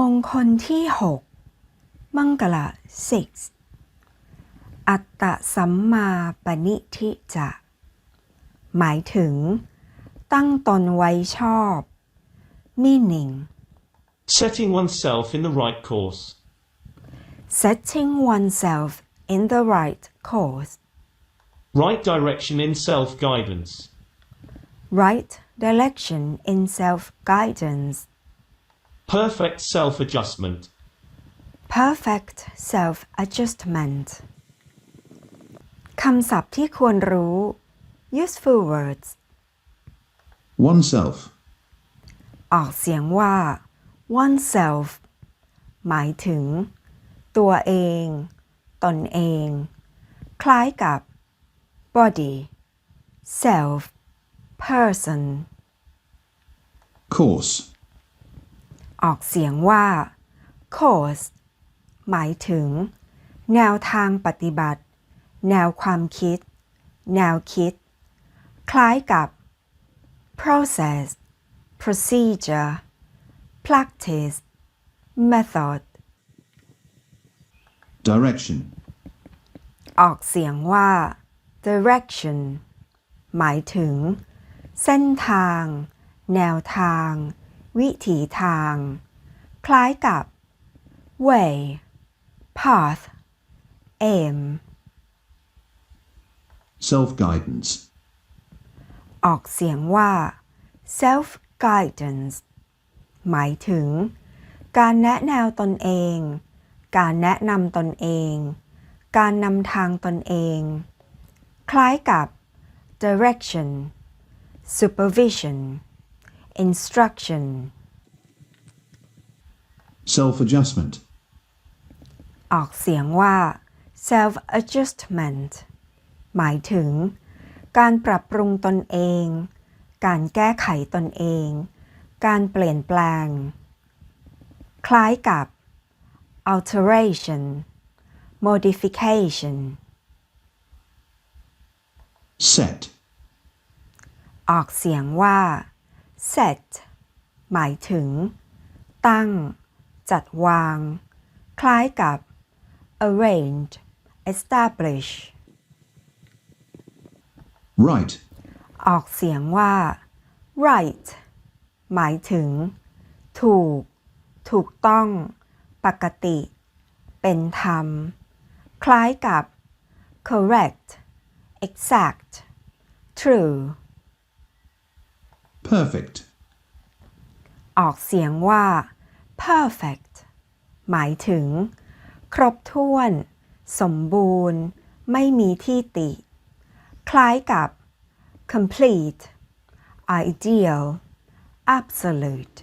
มงคลที่หกมังกละ six อัตตสัมมาปณิทิจะ หมายถึง ตั้งตนไว้ชอบ meaning Setting oneself in the right course. setting oneself in the right course Right direction in self guidance. right direction in self guidance Perfect self adjustment. perfect self adjustment คำศัพท์ที่ควรรู้ useful words oneself, ออกเสียงว่า oneself หมายถึง ตัวเอง ตนเอง คล้ายกับ body self person course, ออกเสียงว่า course หมายถึง แนวทางปฏิบัติ แนวความคิด แนวคิด คล้ายกับ process procedure practice method direction, ออกเสียงว่า direction หมายถึง เส้นทาง แนวทาง วิถีทาง คล้ายกับ way path aim self guidance, ออกเสียงว่า self guidance หมายถึง การแนะแนวตนเอง การแนะนำตนเอง การนำทางตนเอง คล้ายกับ direction supervision instruction self adjustment, ออกเสียงว่า self adjustment หมายถึง การปรับปรุงตนเอง การแก้ไขตนเอง การเปลี่ยนแปลง คล้ายกับ alteration modification set, ออกเสียงว่า set หมายถึง ตั้ง จัดวาง คล้ายกับ arrange establish right, ออกเสียงว่า right หมายถึง ถูก ถูกต้อง ปกติ เป็นธรรม คล้ายกับ correct exact true perfect, ออกเสียงว่า perfect หมายถึง ครบถ้วน สมบูรณ์ ไม่มีที่ติ คล้ายกับ complete ideal absolute